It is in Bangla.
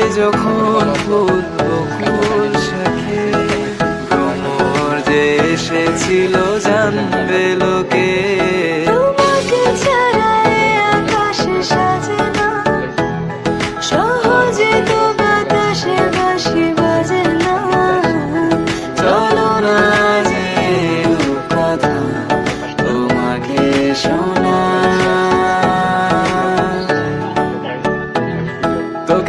ফুটবে যখন ফুল শাখে। ভ্রমর যে এসেছিল জানবে